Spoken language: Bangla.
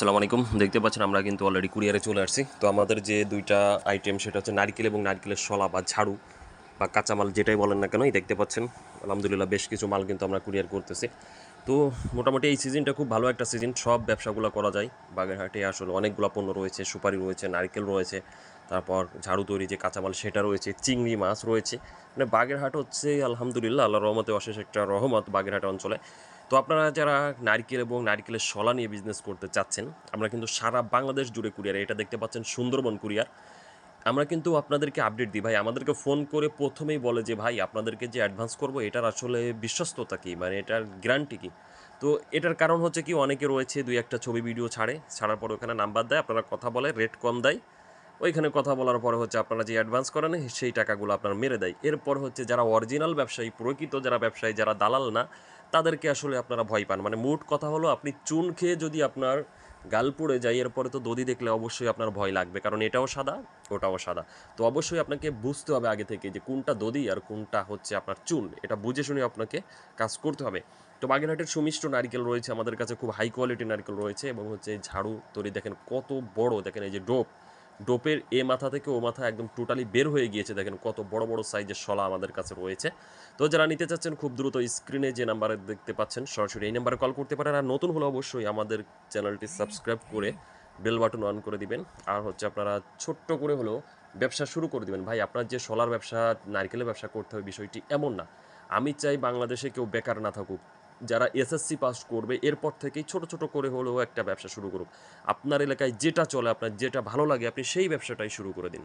আসসালামু আলাইকুম। দেখতে পাচ্ছেন আমরা কিন্তু অলরেডি কুরিয়ারে চলে আসছি। তো আমাদের যে দুইটা আইটেম সেটা হচ্ছে নারকেল এবং নারকেলের শলা বা ঝাড়ু। বা কাঁচামাল যেটাই বলেন না কেন, এই দেখতে পাচ্ছেন। আলহামদুলিল্লাহ বেশ কিছু মাল কিন্তু আমরা কুরিয়ার করতেছি। তো মোটামুটি এই সিজনটা খুব ভালো একটা সিজন, সব ব্যবসাগুলো করা যায়। বাগেরহাটে আসলে অনেকগুলো পণ্য রয়েছে, সুপারি রয়েছে, নারকেল রয়েছে, তারপর ঝাড়ু তৈরি যে কাঁচামাল সেটা রয়েছে, চিংড়ি মাছ রয়েছে। মানে বাগেরহাট হচ্ছে আলহামদুলিল্লাহ আল্লাহ রহমতে অশেষ একটা রহমত বাগেরহাট অঞ্চলে। তো আপনারা যারা নারকেল এবং নারকেলের শলা নিয়ে বিজনেস করতে চাচ্ছেন, আমরা কিন্তু সারা বাংলাদেশ জুড়ে কুরিয়ার, এটা দেখতে পাচ্ছেন সুন্দরবন কুরিয়ার। আমরা কিন্তু আপনাদেরকে আপডেট দিই। ভাই, আমাদেরকে ফোন করে প্রথমেই বলে যে, ভাই, আপনাদেরকে যে অ্যাডভান্স করব, এটার আসলে বিশ্বস্ততা কী? মানে এটার গ্যারান্টি কী? তো এটার কারণ হচ্ছে কি, অনেকে রয়েছে, দুই একটা ছবি ভিডিও ছাড়ে, ছাড়ার পর ওখানে নাম্বার দেয়, আপনারা কথা বলে রেট কম দেয়। ওইখানে কথা বলার পরে হচ্ছে আপনারা যে অ্যাডভান্স করেন, সেই টাকাগুলো আপনার মেরে দেয়। এরপর হচ্ছে যারা অরিজিনাল ব্যবসায়ী, প্রকৃত যারা ব্যবসায়ী, যারা দালাল না, তাদেরকে আসলে আপনারা ভয় পান। মানে মোট কথা হলো, আপনি চুন খেয়ে যদি আপনার গাল যাই এরপরে তো দদি দেখলে অবশ্যই আপনার ভয় লাগবে, কারণ এটাও সাদা, ওটাও সাদা। তো অবশ্যই আপনাকে বুঝতে হবে আগে থেকে যে কোনটা দদি আর কোনটা হচ্ছে আপনার চুন, এটা বুঝে শুনে আপনাকে কাজ করতে হবে। তো বাগেরহাটের সুমিষ্ট নারিকেল রয়েছে, আমাদের কাছে খুব হাই কোয়ালিটি নারিকেল রয়েছে এবং হচ্ছে ঝাড়ু তৈরি দেখেন কত বড়, দেখেন এই যে ডোপ ডোপের এ মাথা থেকে ও মাথা একদম টোটালি বের হয়ে গিয়েছে। দেখেন কত বড় বড় সাইজের শলা আমাদের কাছে রয়েছে। তো যারা নিতে চাচ্ছেন খুব দ্রুত স্ক্রিনে যে নাম্বারে দেখতে পাচ্ছেন, সরাসরি এই নাম্বারে কল করতে পারেন। আর নতুন হলে অবশ্যই আমাদের চ্যানেলটি সাবস্ক্রাইব করে বেল বাটন অন করে দিবেন। আর হচ্ছে আপনারা ছোট্ট করে হলেও ব্যবসা শুরু করে দিবেন। ভাই, আপনার যে সোলার ব্যবসা, নারকেলের ব্যবসা করতে হবে বিষয়টি এমন না। আমি চাই বাংলাদেশে কেউ বেকার না থাকুক। যারা এসএসসি পাস করবে, এরপর থেকেই ছোট ছোট করে হলেও একটা ব্যবসা শুরু করুক। আপনার এলাকায় যেটা চলে, আপনার যেটা ভালো লাগে, আপনি সেই ব্যবসাটাই শুরু করে দিন।